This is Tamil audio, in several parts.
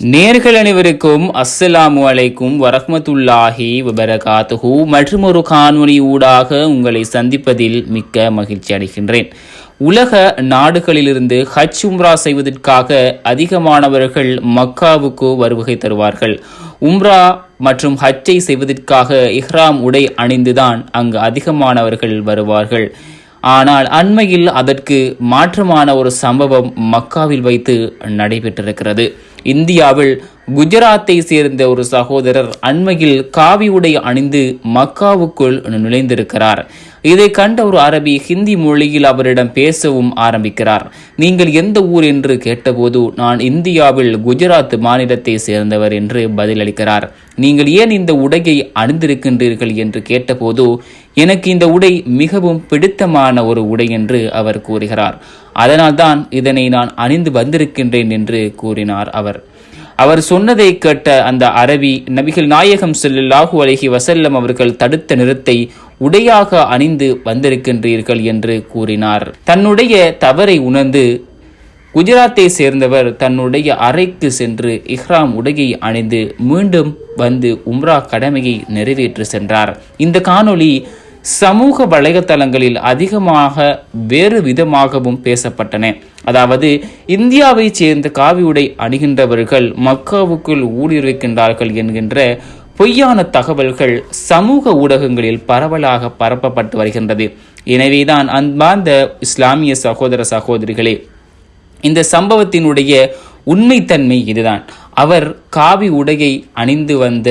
நேர்கள் அனைவருக்கும் அஸ்ஸலாமு அலைக்கும் வரஹ்மத்துல்லாஹி வபரகாத்துஹு. மற்றும் ஒரு காணொலி ஊடாக உங்களை சந்திப்பதில் மிக்க மகிழ்ச்சி அடைகின்றேன். உலக நாடுகளிலிருந்து ஹஜ் உம்ரா செய்வதற்காக அதிகமானவர்கள் மக்காவுக்கு வருகை தருவார்கள். உம்ரா மற்றும் ஹஜ்ஜை செய்வதற்காக இஹ்ராம் உடை அணிந்துதான் அங்கு அதிகமானவர்கள் வருவார்கள். ஆனால் அண்மையில் அதற்கு மாற்றமான ஒரு சம்பவம் மக்காவில் வைத்து நடைபெற்றிருக்கிறது. இந்தியாவில் குஜராத்தை சேர்ந்த ஒரு சகோதரர் அண்மையில் காவி உடை அணிந்து மக்காவுக்குள் நுழைந்திருக்கிறார். இதை கண்ட ஒரு அரபி ஹிந்தி மொழியில் அவரிடம் பேசவும் ஆரம்பிக்கிறார். நீங்கள் எந்த ஊர் என்று கேட்டபோது நான் இந்தியாவில் குஜராத் மாநிலத்தை சேர்ந்தவர் என்று பதிலளிக்கிறார். நீங்கள் ஏன் இந்த உடையை அணிந்திருக்கின்றீர்கள் என்று கேட்டபோது எனக்கு இந்த உடை மிகவும் பிடித்தமான ஒரு உடை என்று அவர் கூறுகிறார். அதனால்தான் இதனை நான் அணிந்து வந்திருக்கின்றேன் என்று கூறினார் அவர். அவர் சொன்னதை கேட்ட அந்த அரபி நபிகள் நாயகம் ஸல்லல்லாஹு அலைஹி வசல்லம் அவர்கள் தடுத்த நிறுத்தை உடையாக அணிந்து வந்திருக்கின்றீர்கள் என்று கூறினார். தன்னுடைய தவறை உணர்ந்து குஜராத்தை சேர்ந்தவர் தன்னுடைய அறைக்கு சென்று இஹ்ராம் உடையை அணிந்து மீண்டும் வந்து உம்ரா கடமையை நிறைவேற்றி சென்றார். இந்த காணொளி சமூக வலைதளங்களில் அதிகமாக வேறு விதமாகவும் பேசப்பட்டன. அதாவது இந்தியாவைச் சேர்ந்த காவி உடை அணிகின்றவர்கள் மக்காவுக்குள் ஊடுருவிக்கின்றார்கள் என்கின்ற பொய்யான தகவல்கள் சமூக ஊடகங்களில் பரவலாக பரப்பப்பட்டு வருகின்றது. எனவேதான் அன்பார்ந்த இஸ்லாமிய சகோதர சகோதரிகளே இந்த சம்பவத்தினுடைய உண்மைத்தன்மை இதுதான். அவர் காவி உடையை அணிந்து வந்த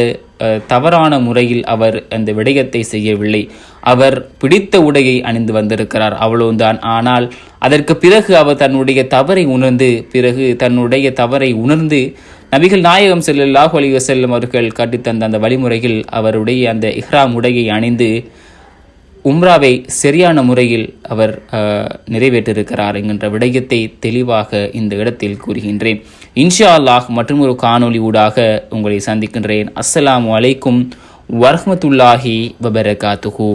தவறான முறையில் அவர் அந்த விடயத்தை செய்யவில்லை. அவர் பிடித்த உடையை அணிந்து வந்திருக்கிறார் அவ்வளவுதான். ஆனால் அதற்கு பிறகு அவர் தன்னுடைய தவறை உணர்ந்து பிறகு தன்னுடைய தவறை உணர்ந்து நபிகள் நாயகம் செல்லு லாஹு அலி வசல்லம் அவர்கள் கட்டித்தந்த அந்த வழிமுறையில் அவருடைய அந்த இஹ்ராம் உடையை அணிந்து உம்ராவை சரியான முறையில் அவர் நிறைவேற்றிருக்கிறார் என்கின்ற விடயத்தை தெளிவாக இந்த இடத்தில் கூறுகின்றேன். இன்ஷா அல்லாஹ் மற்றும் ஒரு ஊடாக உங்களை சந்திக்கின்றேன். அஸ்ஸலாமு அலைக்கும் வரஹ்மத்துல்லாஹி வபரகாத்துஹூ.